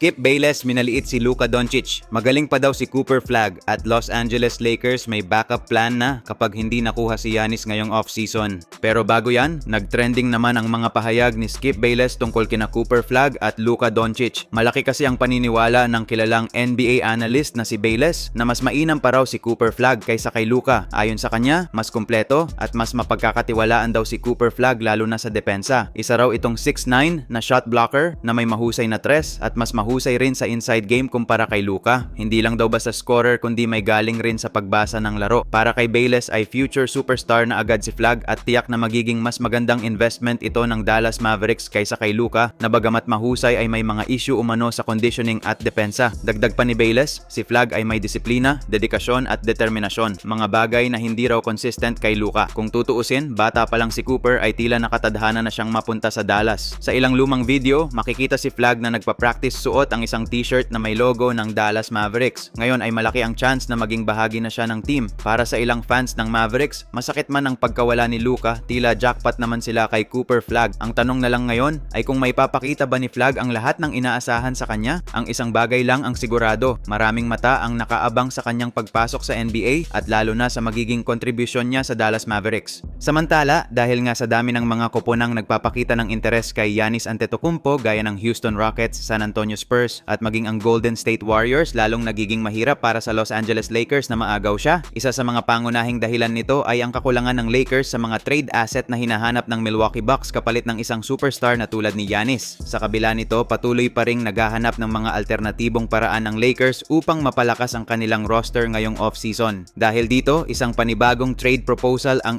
Skip Bayless minaliit si Luka Doncic. Magaling pa daw si Cooper Flag at Los Angeles Lakers may backup plan na kapag hindi nakuha si Giannis ngayong off-season. Pero bago yan, nag-trending naman ang mga pahayag ni Skip Bayless tungkol kina Cooper Flag at Luka Doncic. Malaki kasi ang paniniwala ng kilalang NBA analyst na si Bayless na mas mainam pa raw si Cooper Flag kaysa kay Luka. Ayon sa kanya, mas kumpleto at mas mapagkakatiwalaan daw si Cooper Flag lalo na sa depensa. Isa raw itong 6'9 na shot blocker na may mahusay na tres at mas mahusay rin sa inside game kumpara kay Luka. Hindi lang daw basta scorer kundi may galing rin sa pagbasa ng laro. Para kay Bayless ay future superstar na agad si Flag at tiyak na magiging mas magandang investment ito ng Dallas Mavericks kaysa kay Luka na bagamat mahusay ay may mga issue umano sa conditioning at depensa. Dagdag pa ni Bayless, si Flag ay may disiplina, dedikasyon at determinasyon. Mga bagay na hindi raw consistent kay Luka. Kung tutuusin, bata pa lang si Cooper ay tila nakatadhana na siyang mapunta sa Dallas. Sa ilang lumang video, makikita si Flag na nagpa-practice suot ang isang t-shirt na may logo ng Dallas Mavericks. Ngayon ay malaki ang chance na maging bahagi na siya ng team. Para sa ilang fans ng Mavericks, masakit man ang pagkawala ni Luka, tila jackpot naman sila kay Cooper Flag. Ang tanong na lang ngayon ay kung may papakita ba ni Flag ang lahat ng inaasahan sa kanya? Ang isang bagay lang ang sigurado, maraming mata ang nakaabang sa kanyang pagpasok sa NBA at lalo na sa magiging kontribusyon niya sa Dallas Mavericks. Samantala, dahil nga sa dami ng mga koponang nagpapakita ng interes kay Giannis Antetokounmpo gaya ng Houston Rockets, San Antonio Spurs at maging ang Golden State Warriors lalong nagiging mahirap para sa Los Angeles Lakers na maagaw siya. Isa sa mga pangunahing dahilan nito ay ang kakulangan ng Lakers sa mga trade asset na hinahanap ng Milwaukee Bucks kapalit ng isang superstar na tulad ni Giannis. Sa kabila nito, patuloy pa ring naghahanap ng mga alternatibong paraan ng Lakers upang mapalakas ang kanilang roster ngayong off-season. Dahil dito, isang panibagong trade proposal ang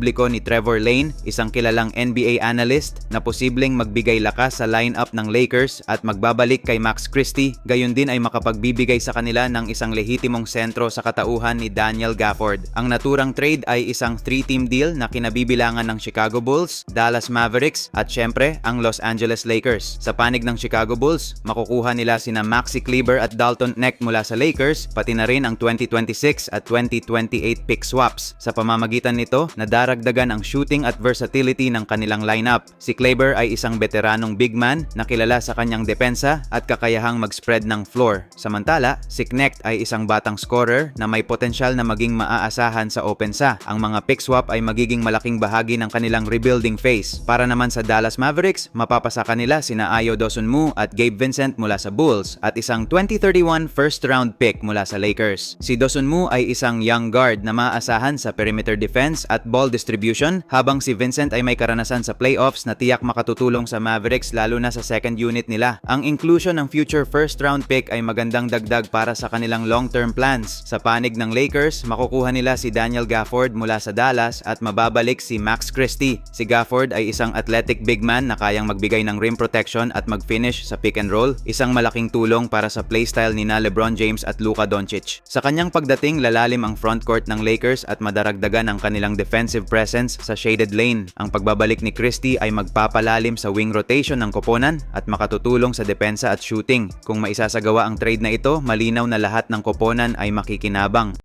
isinapubliko ni Trevor Lane, isang kilalang NBA analyst na posibleng magbigay lakas sa lineup ng Lakers at magbabalik kay Max Christie, gayon din ay makapagbibigay sa kanila ng isang lehitimong sentro sa katauhan ni Daniel Gafford. Ang naturang trade ay isang three-team deal na kinabibilangan ng Chicago Bulls, Dallas Mavericks at syempre ang Los Angeles Lakers. Sa panig ng Chicago Bulls, makukuha nila sina Maxi Kleber at Dalton Neck mula sa Lakers, pati na rin ang 2026 at 2028 pick swaps. Sa pamamagitan nito, nadaragdagan ang shooting at versatility ng kanilang lineup. Si Kleber ay isang veteranong big man na kilala sa kanyang depensa at kakayahang mag-spread ng floor. Samantala, si Knecht ay isang batang scorer na may potensyal na maging maaasahan sa opensa. Ang mga pick swap ay magiging malaking bahagi ng kanilang rebuilding phase. Para naman sa Dallas Mavericks, mapapasa kanila sina Ayo Dosunmu at Gabe Vincent mula sa Bulls at isang 2031 first round pick mula sa Lakers. Si Dosunmu ay isang young guard na maaasahan sa perimeter defense at ball distribution habang si Vincent ay may karanasan sa playoffs na tiyak makatutulong sa Mavericks lalo na sa second unit nila. Ang inclusion ng future first round pick ay magandang dagdag para sa kanilang long-term plans. Sa panig ng Lakers, makukuha nila si Daniel Gafford mula sa Dallas at mababalik si Max Christie. Si Gafford ay isang athletic big man na kayang magbigay ng rim protection at mag-finish sa pick and roll, isang malaking tulong para sa playstyle ni na LeBron James at Luka Doncic. Sa kanyang pagdating, lalalim ang frontcourt ng Lakers at madaragdagan ang kanilang defensive presence sa shaded lane. Ang pagbabalik ni Christie ay magpapalalim sa wing rotation ng koponan at makatutulong sa depensa at shooting. Kung maisasagawa ang trade na ito, malinaw na lahat ng koponan ay makikinabang.